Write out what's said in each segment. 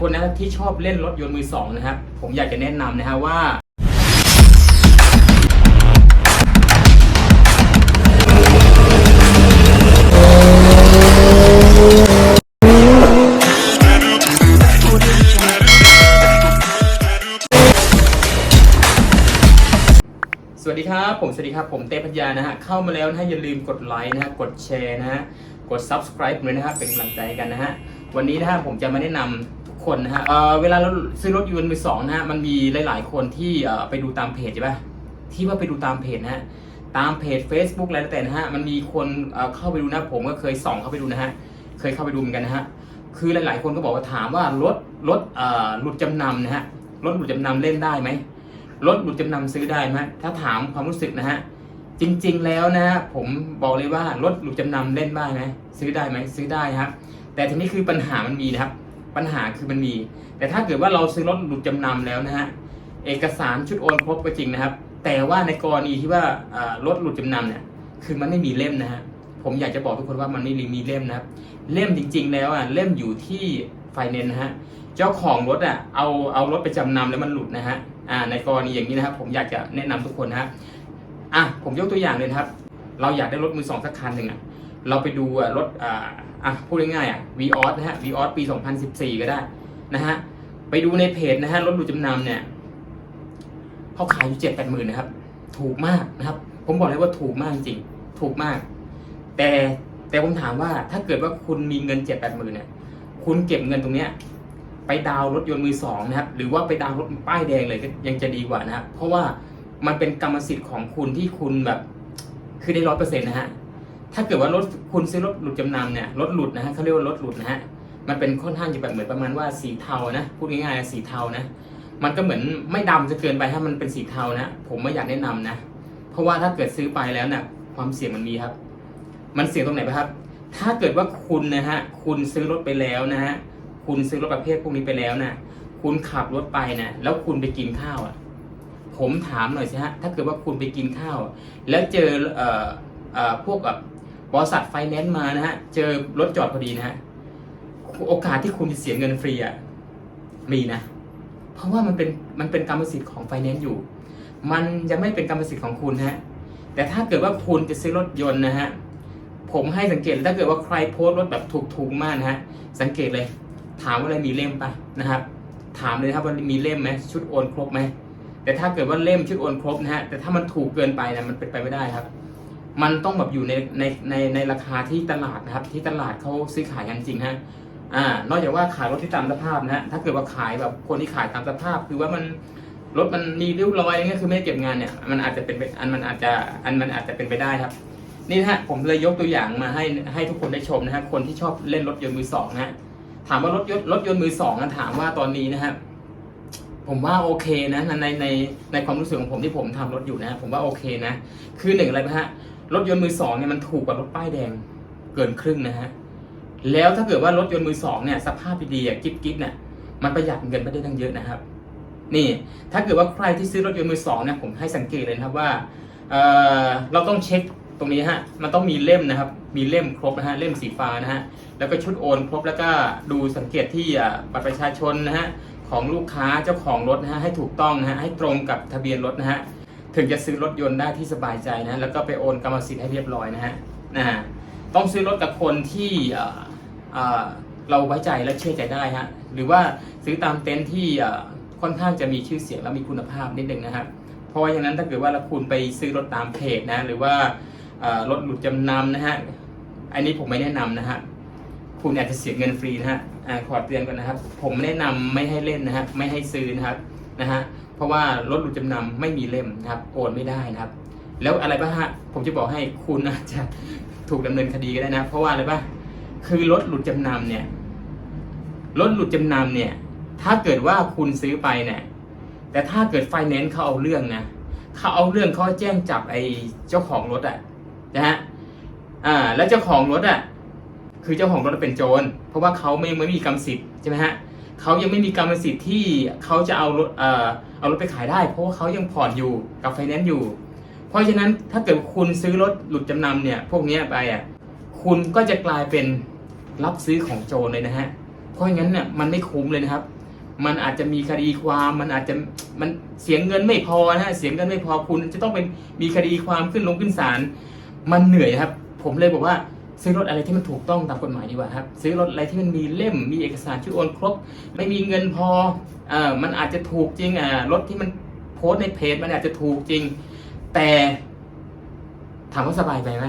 คนนะครับที่ชอบเล่นรถยนต์มือสองนะครับ ผมอยากจะแนะนำนะฮะว่าสวัสดีครับ ผมสวัสดีครับ ผมเต้พัญญานะฮะ เข้ามาแล้วนะฮะ อย่าลืมกดไลค์นะฮะ กดแชร์นะฮะ กด subscribe ด้วยนะฮะ เป็นกำลังใจกันนะฮะ วันนี้นะฮะผมจะมาแนะนำ คนนะฮะเเวลาเราซื้อรถยนต์มือสองนะฮะมันมีหลาย ๆ คนที่ไปดูตามเพจใช่ปะที่ว่าไปดูตามเพจนะฮะตามเพจ Facebook อะไรแต่นะฮะมันมีคนเข้าไปดูนะผมก็เคยส่องเข้าไปดูนะฮะเคยเข้าไปดูเหมือนกันนะฮะคือหลาย ๆ คนก็บอกว่าถามว่ารถรถหลุดจำนำนะฮะรถหลุดจำนำเล่นได้ไหมรถหลุดจำนำซื้อได้ไหมถ้าถามความรู้สึกนะฮะจริง ๆ แล้วนะฮะผมบอกเลยว่ารถหลุดจำนำเล่นได้ไหมซื้อได้ไหมซื้อได้ครับ แต่ทีนี้คือปัญหามันมีนะครับ ปัญหาคือมันมี แต่ถ้าเกิดว่าเราซื้อรถหลุดจำนำแล้วนะฮะเอกสารชุดโอนครบก็จริงนะครับ แต่ว่าในกรณีที่ว่ารถหลุดจำนำเนี่ยคือมันไม่มีเล่มนะฮะผมอยากจะบอกทุกคนว่ามันไม่มีเล่มนะครับ เล่มจริง ๆ แล้วอะเล่มอยู่ที่ไฟแนนซ์นะฮะเจ้าของรถอะเอาเอารถไปจำนำแล้วมันหลุดนะฮะอ่าในกรณีอย่างนี้นะครับ ผมอยากจะแนะนำทุกคนนะฮะอะผมยกตัวอย่างเลยครับ เราอยากได้รถมือสองสักคันหนึ่งอะ เราไปดูรถอ่าอะพูดง่ายๆอะ v ีออสนะฮะ v ีออสปี 2014 ก็ได้นะฮะ ไปดูในเพจนะฮะ รถหลุดจำนำเนี่ยเขาขายอยู่เจ็ดแปดหมื่นนะครับ ถูกมากนะครับ ผมบอกเลยว่าถูกมากจริง ถูกมาก แต่แต่ผมถามว่าถ้าเกิดว่าคุณมีเงินเจ็ดแปดหมื่นเนี่ย คุณเก็บเงินตรงเนี้ยไปดาวรถยนต์มือสองนะครับ หรือว่าไปดาวรถป้ายแดงเลยก็ยังจะดีกว่านะครับ เพราะว่ามันเป็นกรรมสิทธิ์ของคุณที่คุณแบบ คือได้ร้อยเปอร์เซ็นต์นะฮะ ถ้าเกิดว่ารถคุณซื้อรถหลุดจำนำเนี่ยรถหลุดนะฮะเขาเรียกว่ารถหลุดนะฮะมันเป็นค่อนข้างจะแบบเหมือนประมาณว่าสีเทานะพูดง่ายๆสีเทานะ มันก็เหมือนไม่ดำจะเกินไปถ้ามันเป็นสีเทานะ ผมไม่อยากแนะนำนะ เพราะว่าถ้าเกิดซื้อไปแล้วเนี่ยความเสี่ยงมันมีครับ มันเสี่ยงตรงไหนไครับ ถ้าเกิดว่าคุณนะฮะคุณซื้อรถไปแล้วนะฮะคุณซื้อรถประเภทพวกนี้ไปแล้วนะคุณขับรถไปนะแล้วคุณไปกินข้าวอะ ผมถามหน่อยสิฮะถ้าเกิดว่าคุณไปกินข้าว แล้วเจอเอ่อเอ่อพวกแบบ บริษัทไฟแนนซ์มานะฮะ เจอรถจอดพอดีนะฮะ โอกาสที่คุณจะเสียเงินฟรีอะ มีนะ เพราะว่ามันเป็นมันเป็นกรรมสิทธิ์ของไฟแนนซ์อยู่ มันจะไม่เป็นกรรมสิทธิ์ของคุณฮะ แต่ถ้าเกิดว่าคุณจะซื้อรถยนต์นะฮะ ผมให้สังเกตถ้าเกิดว่าใครโพสต์รถแบบถูกๆมากนะฮะ สังเกตเลย ถามว่าอะไรมีเล่มปะนะครับ ถามเลยครับว่ามีเล่มไหมชุดโอนครบไหมแต่ถ้าเกิดว่าเล่มชุดโอนครบนะฮะ แต่ถ้ามันถูกเกินไปนะมันเป็นไปไม่ได้ครับ มันต้องแบบอยู่ในในในในราคาที่ตลาดนะครับ ที่ตลาดเขาซื้อขายกันจริงฮะอ่านอกจากว่าขายรถที่ตามสภาพนะฮะถ้าเกิดว่าขายแบบคนที่ขายตามสภาพ คือว่ามันรถมันมีริ้วรอยอะไรเงี้ยคือไม่ได้เก็บงานเนี่ยมันอาจจะเป็นอันมันอาจจะอันมันอาจจะเป็นไปได้ครับ นี่ฮะผมเลยยกตัวอย่างมาให้ให้ทุกคนได้ชมนะฮะคนที่ชอบเล่นรถยนต์มือสองนะฮะถามว่ารถยนต์รถยนต์มือสองนะถามว่าตอนนี้นะฮะผมว่าโอเคนะในในในความรู้สึกของผมที่ผมทำรถอยู่นะ ผมว่าโอเคนะ คือหนึ่งอะไรนะฮะ รถยนต์มือสองเนี่ยมันถูกกว่ารถป้ายแดงเกินครึ่งนะฮะแล้วถ้าเกิดว่ารถยนต์มือสองเนี่ยสภาพดีๆกิ๊บกิ๊บเนี่ยมันประหยัดเงินไปได้ตั้งเยอะนะครับ นี่ถ้าเกิดว่าใครที่ซื้อรถยนต์มือสองเนี่ยผมให้สังเกตเลยนะครับว่าเเราต้องเช็คตรงนี้ฮะมันต้องมีเล่มนะครับ มีเล่มครบนะฮะเล่มสีฟ้านะฮะแล้วก็ชุดโอนครบแล้วก็ดูสังเกตที่บัตรประชาชนนะฮะของลูกค้าเจ้าของรถนะฮะให้ถูกต้องนะฮะให้ตรงกับทะเบียนรถนะฮะ ถึงจะซื้อรถยนต์ได้ที่สบายใจนะ แล้วก็ไปโอนกรรมสิทธิ์ให้เรียบร้อยนะฮะนะฮะต้องซื้อรถกับคนที่เราไว้ใจและเชื่อใจได้ฮะหรือว่าซื้อตามเต็นท์ที่ค่อนข้างจะมีชื่อเสียงและมีคุณภาพนิดนึงนะครับเพราะว่าอย่างนั้นถ้าเกิดว่าเราคุณไปซื้อรถตามเพจนะหรือว่ารถหลุดจำนำนะฮะอันนี้ผมไม่แนะนำนะฮะคุณอาจจะเสียเงินฟรีนะฮะขอเตือนกันนะครับ ผมแนะนำไม่ให้เล่นนะฮะไม่ให้ซื้อนะครับ นะฮะเพราะว่ารถหลุดจำนำไม่มีเล่มนะครับโอนไม่ได้นะครับ แล้วอะไรบ้างฮะผมจะบอกให้คุณอาจจะถูกดำเนินคดีก็ได้นะ เพราะว่าอะไรบ้างคือรถหลุดจำนำเนี่ยรถหลุดจำนำเนี่ยถ้าเกิดว่าคุณซื้อไปเนี่ยแต่ถ้าเกิดไฟแนนซ์เขาเอาเรื่องนะเขาเอาเรื่องเขาแจ้งจับไอ้เจ้าของรถอะนะฮะอ่าแล้วเจ้าของรถอะคือเจ้าของรถเป็นโจรเพราะว่าเขาไม่ไม่มีกรรมสิทธิ์ใช่ไหมฮะ เขายังไม่มีกรรมสิทธิ์ที่เขาจะเอารถเอ่อเอารถไปขายได้ เพราะว่าเขายังผ่อนอยู่กับไฟแนนซ์อยู่ เพราะฉะนั้นถ้าเกิดคุณซื้อรถหลุดจำนำเนี่ยพวกนี้ไปอะคุณก็จะกลายเป็นรับซื้อของโจรเลยนะฮะเพราะงั้นเนี่ยมันไม่คุ้มเลยนะครับ มันอาจจะมีคดีความมันอาจจะมันเสียเงินไม่พอนะฮะเสียเงินไม่พอคุณจะต้องเป็นมีคดีความขึ้นลงขึ้นศาลมันเหนื่อยครับ ผมเลยบอกว่า ซื้อรถอะไรที่มันถูกต้องตามกฎหมายดีกว่าครับ ซื้อรถอะไรที่มันมีเล่มมีเอกสารชื่อโอนครบ ไม่มีเงินพอเอ่ามันอาจจะถูกจริงอ่ารถที่มันโพสในเพจมันอาจจะถูกจริง แต่ถามว่าสบายใจไหม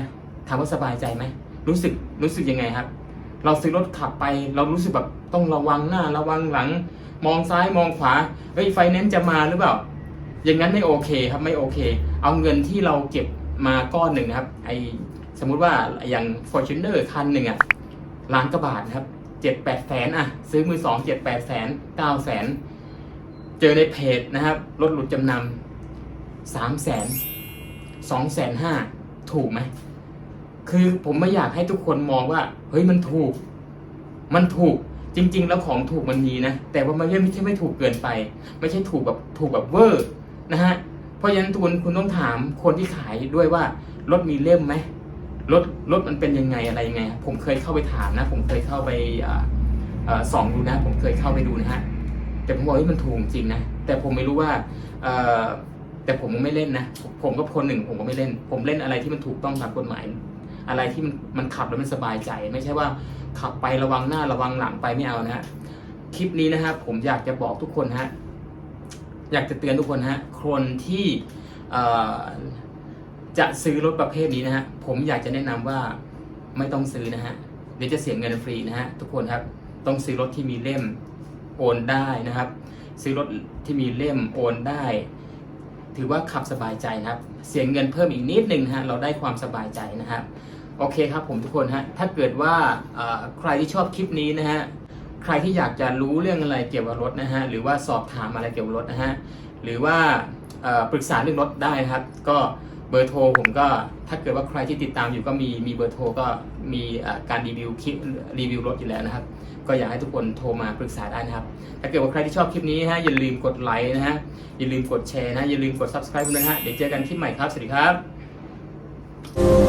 ถามว่าสบายใจไหมรู้สึกรู้สึกยังไงครับ เราซื้อรถขับไป เรารู้สึกแบบต้องระวังหน้าระวังหลัง มองซ้ายมองขวาเฮ้ยไฟแนนซ์จะมาหรือเปล่าอย่างนั้นไม่โอเคครับไม่โอเค เอาเงินที่เราเก็บมาก้อนหนึ่งนะครับไอ สมมุติว่าอย่าง Fortuner คันหนึ่งอะล้านกว่าบาทนะครับเจ็ดแปดแสนอะซื้อมือสองเจ็ดแปดแสนเก้าแสนเจอในเพจนะครับรถหลุดจำนำสามแสนสองแสนห้าถูกไหมคือผมไม่อยากให้ทุกคนมองว่า เฮ้ยมันถูก มันถูกจริง ๆ แล้วของถูกมันมีนะ แต่ว่ามันไม่ใช่ไม่ถูกเกินไป ไม่ใช่ถูกแบบถูกแบบเวอร์นะฮะเพราะฉะนั้นทุนคุณต้องถามคนที่ขายด้วยว่ารถมีเล่มไหม รถรถมันเป็นยังไงอะไรยังไง ผมเคยเข้าไปถามนะ ผมเคยเข้าไปออส่องดูนะ ผมเคยเข้าไปดูนะฮะแต่ผมบอกว่ามันถูกจริงนะแต่ผมไม่รู้ว่าแต่ผมไม่เล่นนะผมก็คนหนึ่งผมก็ไม่เล่น ผมเล่นอะไรที่มันถูกต้องตามกฎหมาย อะไรที่มันมันขับแล้วมันสบายใจ ไม่ใช่ว่าขับไประวังหน้าระวังหลังไปไม่เอานะฮะคลิปนี้นะครับผมอยากจะบอกทุกคนฮะอยากจะเตือนทุกคนฮะคนที่ จะซื้อรถประเภทนี้นะฮะ ผมอยากจะแนะนำว่าไม่ต้องซื้อนะฮะ เดี๋ยวจะเสียเงินฟรีนะฮะทุกคนครับ ต้องซื้อรถที่มีเล่มโอนได้นะครับ ซื้อรถที่มีเล่มโอนได้ ถือว่าขับสบายใจนะครับ เสียเงินเพิ่มอีกนิดนึงฮะ เราได้ความสบายใจนะครับ โอเคครับผมทุกคนฮะ ถ้าเกิดว่าใครที่ชอบคลิปนี้นะฮะ ใครที่อยากจะรู้เรื่องอะไรเกี่ยวกับรถนะฮะ หรือว่าสอบถามอะไรเกี่ยวกับรถนะฮะ หรือว่าปรึกษาเรื่องรถได้นะครับ ก็ เบอร์โทรผมก็ถ้าเกิดว่าใครที่ติดตามอยู่ก็มีมีเบอร์โทรก็มีการรีวิวคลิปรีวิวรถอยู่แล้วนะครับ ก็อยากให้ทุกคนโทรมาปรึกษาได้นะครับ ถ้าเกิดว่าใครที่ชอบคลิปนี้ฮะอย่าลืมกดไลค์นะฮะอย่าลืมกดแชร์นะอย่าลืมกด subscribe ด้วยนะฮะเดี๋ยวเจอกันคลิปใหม่ครับ สวัสดีครับ